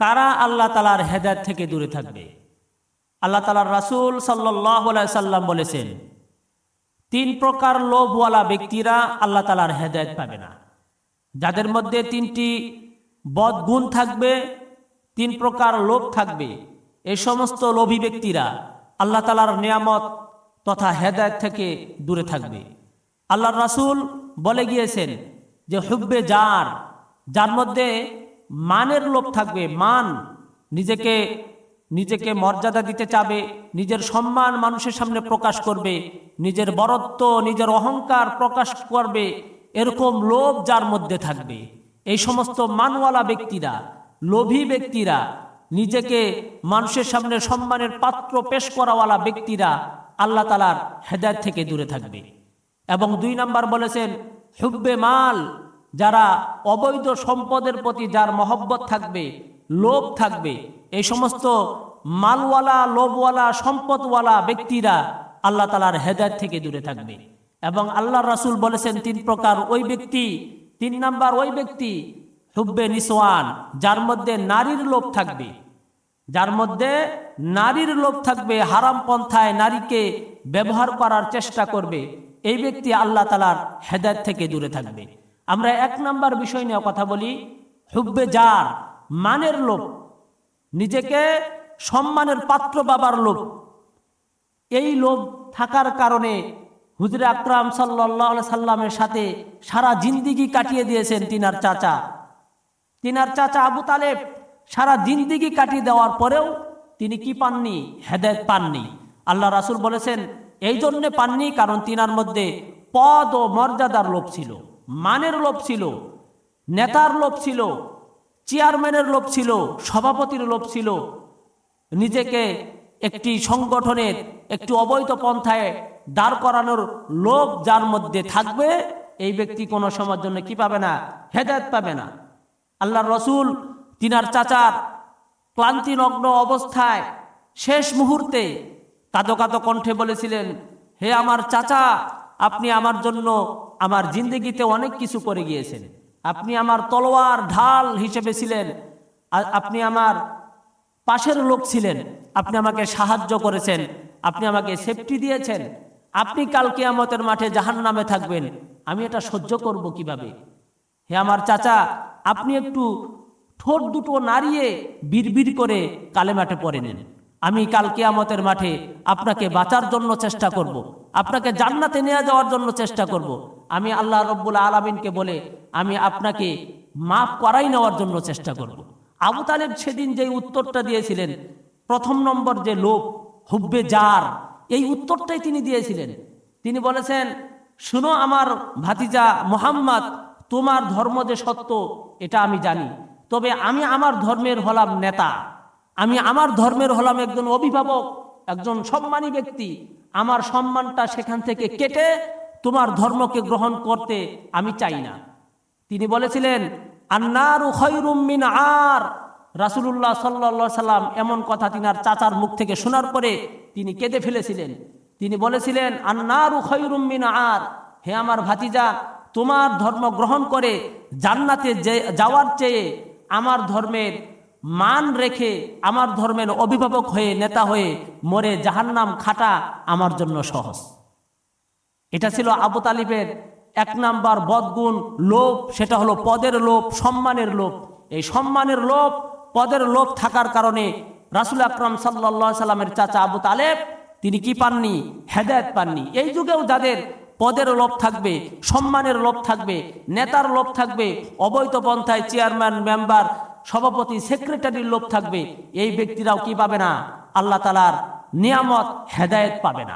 কারা আল্লাহ তালার হেদায়ত থেকে দূরে থাকবে? আল্লাহ তালার রাসুল সাল্লাহ সাল্লাম বলেছেন, তিন প্রকার লোভওয়ালা ব্যক্তিরা আল্লাহ তালার হেদায়ত পাবে না। যাদের মধ্যে তিনটি বদগুণ থাকবে, তিন প্রকার লোভ থাকবে। এই সমস্ত লোভী ব্যক্তিরা আল্লাহ তালার নিয়ামত তথা হেদায়ত থেকে দূরে থাকবে। আল্লাহর রাসুল বলে গিয়েছেন যে, হুব্বে যার যার মধ্যে মানের লোভ থাকবে, মান নিজেকে নিজেকে মর্যাদা দিতে চাবে, নিজের সম্মান মানুষের সামনে প্রকাশ করবে, নিজের বরত্ব, নিজের অহংকার প্রকাশ করবে, এরকম লোভ যার মধ্যে থাকবে। এই সমস্ত মানওয়ালা ব্যক্তিরা, লোভী ব্যক্তিরা, নিজেকে মানুষের সামনে সম্মানের পাত্র পেশ করাওয়ালা ব্যক্তিরা আল্লাহ তালার হেদায়ত থেকে দূরে থাকবে। এবং দুই নাম্বার বলেছেন, হুব্বে মাল। যারা অবৈধ সম্পদের প্রতি যার মহব্বত থাকবে, লোভ থাকবে, এই সমস্ত মালওয়ালা, লোভওয়ালা, সম্পদওয়ালা ব্যক্তিরা আল্লাহ তালার হেদায়ত থেকে দূরে থাকবে। এবং আল্লাহ রাসুল বলেছেন, তিন প্রকার ওই ব্যক্তি, তিন নাম্বার ওই ব্যক্তি হুব্বে নিসওয়ান, যার মধ্যে নারীর লোভ থাকবে। যার মধ্যে নারীর লোভ থাকবে, হারাম পন্থায় নারীকে ব্যবহার করার চেষ্টা করবে, এই ব্যক্তি আল্লাহ তালার হেদায়ত থেকে দূরে থাকবে। আমরা এক নাম্বার বিষয় নিয়ে কথা বলি, হুব্বে যার, মানের লোভ। নিজেকে সম্মানের পাত্র বাবার লোভ। এই লোভ থাকার কারণে হুজরে আকরাম সাল্লাহ সাল্লামের সাথে সারা জিন্দিগি কাটিয়ে দিয়েছেন তিনার চাচা। তিনার চাচা আবু তালেব সারা জিন্দিগি কাটিয়ে দেওয়ার পরেও তিনি কি পাননি? হেদায়ত পাননি। আল্লাহ রাসুল বলেছেন, এই জন্যে পাননি কারণ তিনার মধ্যে পদ ও মর্যাদার লোভ ছিল। মানের লোভ ছিল, নেতার লোভ ছিল, চেয়ারম্যানের লোভ ছিল, সভাপতির লোভ ছিল। নিজেকে একটি সংগঠনের একটি অবৈধ পন্থায় দাঁড় করানোর লোভ যার মধ্যে থাকবে, এই ব্যক্তি কোনো সময়ের জন্য কি পাবে না? হেদায়ত পাবে না। আল্লাহ রসুল, তিনার চাচার ক্লান্তিনগ্ন অবস্থায় শেষ মুহূর্তে কাঁদো কাঁদো কণ্ঠে বলেছিলেন, হে আমার চাচা, আপনি আমার জন্য আমার জিন্দগিতে অনেক কিছু করে গিয়েছেন। আপনি আমার তলোয়ার, ঢাল হিসেবে ছিলেন। আপনি আমার পাশের লোক ছিলেন। আপনি আমাকে সাহায্য করেছেন। আপনি আমাকে সেফটি দিয়েছেন। আপনি কাল কেয়ামতের মাঠে জাহান নামে থাকবেন। আমি এটা সহ্য করব কীভাবে? হে আমার চাচা, আপনি একটু ঠোঁট দুটো নাড়িয়ে বিড়বিড় করে কালে মাঠে পড়ে নেন। আমি কাল কেয়ামতের মাঠে আপনাকে বাঁচার জন্য চেষ্টা করব। আপনাকে জান্নাতে নিয়ে যাওয়ার জন্য চেষ্টা করব। আমি আল্লাহ রব্বুল আলমিনকে বলে আমি আপনাকে মাফ করাই নেওয়ার জন্য চেষ্টা করব। আবু তালেব সেদিন যে উত্তরটা দিয়েছিলেন, প্রথম নম্বর যে লোক হুব্বে যার এই উত্তরটাই তিনি দিয়েছিলেন তিনি বলেছেন, শুনো আমার ভাতিজা মোহাম্মদ, তোমার ধর্ম যে সত্য, এটা আমি জানি তবে আমি আমার ধর্মের হলাম নেতা আমি আমার ধর্মের হলাম একজন অভিভাবক, একজন সম্মানী ব্যক্তি। আমার সম্মানটা সেখান থেকে কেটে তোমার ধর্মকে গ্রহণ করতে আমি চাই না। তিনি বলেছিলেন, আন্নারু খৈরুম মিন আর। রাসুলুল্লাহ সাল্লা সাল্লাম এমন কথা তিনার চাচার মুখ থেকে শোনার পরে তিনি কেঁদে ফেলেছিলেন। তিনি বলেছিলেন, আন্নারু খৈরুম মিন আর। হে আমার ভাতিজা, তোমার ধর্ম গ্রহণ করে জান্নাতে যাওয়ার চেয়ে আমার ধর্মের মান রেখে আমার ধর্মের অভিভাবক হয়ে, নেতা হয়ে মরে জাহান্নাম খাটা আমার জন্য সহজ। এটা ছিল আবু তালিবের এক নাম্বার বদগুণ লোভ, সেটা হলো পদের লোভ, সম্মানের লোভ। এই সম্মানের লোভ, পদের লোভ থাকার কারণে রাসুল আকরাম সাল্লা সাল্লামের চাচা আবু তালেব, তিনি কি পাননি? হেদায়ত পাননি। এই যুগেও যাদের পদের লোভ থাকবে, সম্মানের লোভ থাকবে, নেতার লোভ থাকবে, অবৈধ পন্থায় চেয়ারম্যান মেম্বার সভাপতি সেক্রেটারির লোভ থাকবে। এই ব্যক্তিরাও কি পাবে না? আল্লাহ তালার নিয়ামত, হেদায়েত পাবে না।